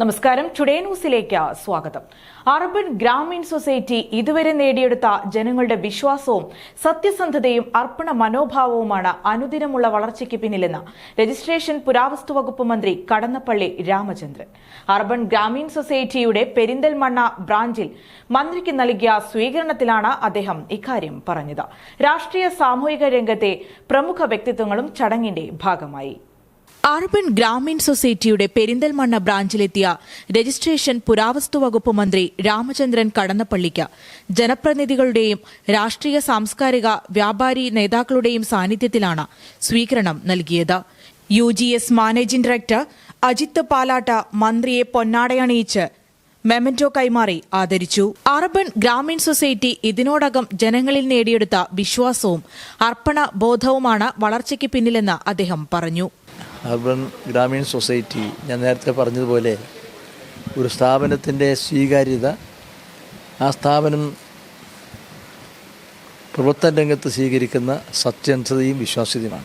നമസ്കാരം. ടുഡേ ന്യൂസിലേക്ക് സ്വാഗതം. അർബൻ ഗ്രാമീൺ സൊസൈറ്റി ഇതുവരെ നേടിയെടുത്ത ജനങ്ങളുടെ വിശ്വാസവും സത്യസന്ധതയും അർപ്പണ മനോഭാവവുമാണ് അനുദിനമുള്ള വളർച്ചയ്ക്ക് പിന്നിലെന്ന് രജിസ്ട്രേഷൻ പുരാവസ്തു വകുപ്പ് മന്ത്രി കടന്നപ്പള്ളി രാമചന്ദ്രൻ. അർബൻ ഗ്രാമീൺ സൊസൈറ്റിയുടെ പെരിന്തൽമണ്ണ ബ്രാഞ്ചിൽ മന്ത്രിക്ക് നൽകിയ സ്വീകരണത്തിലാണ് അദ്ദേഹം ഇക്കാര്യം പറഞ്ഞത്. രാഷ്ട്രീയ സാമൂഹിക രംഗത്തെ പ്രമുഖ വ്യക്തിത്വങ്ങളും ചടങ്ങിന്റെ ഭാഗമായി. അർബൻ ഗ്രാമീൺ സൊസൈറ്റിയുടെ പെരിന്തൽമണ്ണ ബ്രാഞ്ചിലെത്തിയ രജിസ്ട്രേഷൻ പുരാവസ്തു വകുപ്പ് മന്ത്രി രാമചന്ദ്രൻ കടന്നപ്പള്ളിക്ക്. ജനപ്രതിനിധികളുടെയും രാഷ്ട്രീയ സാംസ്കാരിക വ്യാപാരി നേതാക്കളുടെയും സാന്നിധ്യത്തിലാണ് സ്വീകരണം നൽകിയത്. U G S managing director Ajith Palatta മന്ത്രിയെ പൊന്നാടയണിയിച്ച് മെമന്റോ കൈമാറി ആദരിച്ചു. അർബൻ ഗ്രാമീൺ സൊസൈറ്റി ഇതിനോടകം ജനങ്ങളിൽ നേടിയെടുത്ത വിശ്വാസവും അർപ്പണ ബോധവുമാണ് വളർച്ചയ്ക്ക് പിന്നിലെന്ന് അദ്ദേഹം പറഞ്ഞു. അർബൻ ഗ്രാമീൺ സൊസൈറ്റി ഞാൻ നേരത്തെ പറഞ്ഞതുപോലെ ഒരു സ്ഥാപനത്തിന്റെ സ്വീകാര്യത ആ സ്ഥാപനം പ്രവർത്തന രംഗത്ത് സ്വീകരിക്കുന്ന സത്യന്ധതയും വിശ്വാസ്യതയുമാണ്.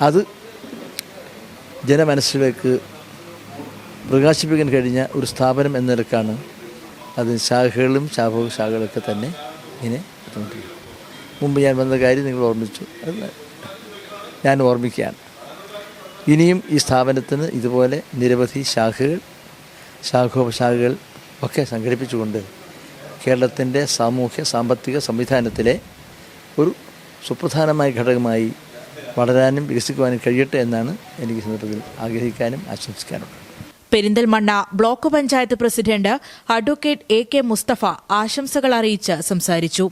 അത് ജനമനസ്സിലേക്ക് പ്രകാശിപ്പിക്കാൻ കഴിഞ്ഞ ഒരു സ്ഥാപനം എന്ന നിലക്കാണ് അത് ശാഖകളും ശാഖ ശാഖകളൊക്കെ തന്നെ ഇങ്ങനെ എത്തുന്നത് മുമ്പ് ഞാൻ വന്ന കാര്യം നിങ്ങൾ ഓർമ്മിച്ചു. അത് ഞാൻ ഓർമ്മിക്കുകയാണ്. ഇനിയും ഈ സ്ഥാപനത്തിന് ഇതുപോലെ നിരവധി ശാഖകൾ ശാഖോപശാഖകൾ ഒക്കെ സംഘടിപ്പിച്ചുകൊണ്ട് കേരളത്തിന്റെ സാമൂഹ്യ സാമ്പത്തിക സംവിധാനത്തിലെ ഒരു സുപ്രധാനമായ ഘടകമായി വളരാനും വികസിക്കുവാനും കഴിയട്ടെ എന്നാണ് എനിക്ക് സന്ദർഭത്തിൽ ആഗ്രഹിക്കാനും ആശംസിക്കാനും. Perinthalmanna block panchayat president advocate A K Mustafa ആശംസകൾ അറിയിച്ച് സംസാരിച്ചു.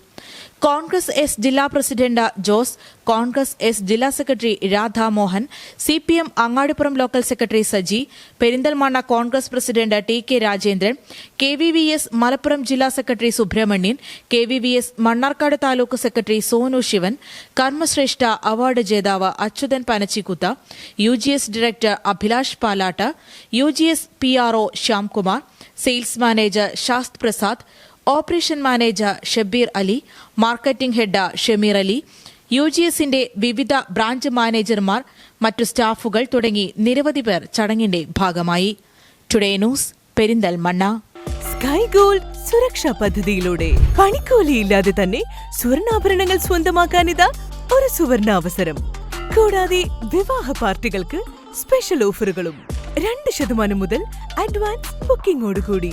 കോൺഗ്രസ് എസ് ജില്ലാ പ്രസിഡന്റ് ജോസ് കോൺഗ്രസ് എസ് ജില്ലാ secretary Radha Mohan C P M Angadippuram local secretary Saji Perinthalmanna Congress president T K Rajendran K V V S Malappuram ജില്ലാ secretary Subramanian K V V S Mannarkkad taluk secretary Sonu Shivan Karmashreshta award ജേതാവ് Achuthan Panachikkutha U G S director Abhilash Palatt U G S P R O Shyamkumar sales manager Shasth Prasad operation manager Shabeer Ali marketing head Shameer Ali U G എസിന്റെ വിവിധ branch മാനേജർമാർ മറ്റു സ്റ്റാഫുകൾ തുടങ്ങി നിരവധി പേർ ചടങ്ങിന്റെ ഭാഗമായി. Today news Perinthalmanna. Sky Gold സുരക്ഷാ പദ്ധതിയിലൂടെ പണിക്കൂലിയില്ലാതെ തന്നെ സ്വർണാഭരണങ്ങൾ സ്വന്തമാക്കാനിതാ ഒരു സുവർണ അവസരം കൂടാതെ വിവാഹ പാർട്ടികൾക്ക് സ്പെഷ്യൽ ഓഫറുകളും രണ്ട് ശതമാനം മുതൽ അഡ്വാൻസ് ബുക്കിംഗോടുകൂടി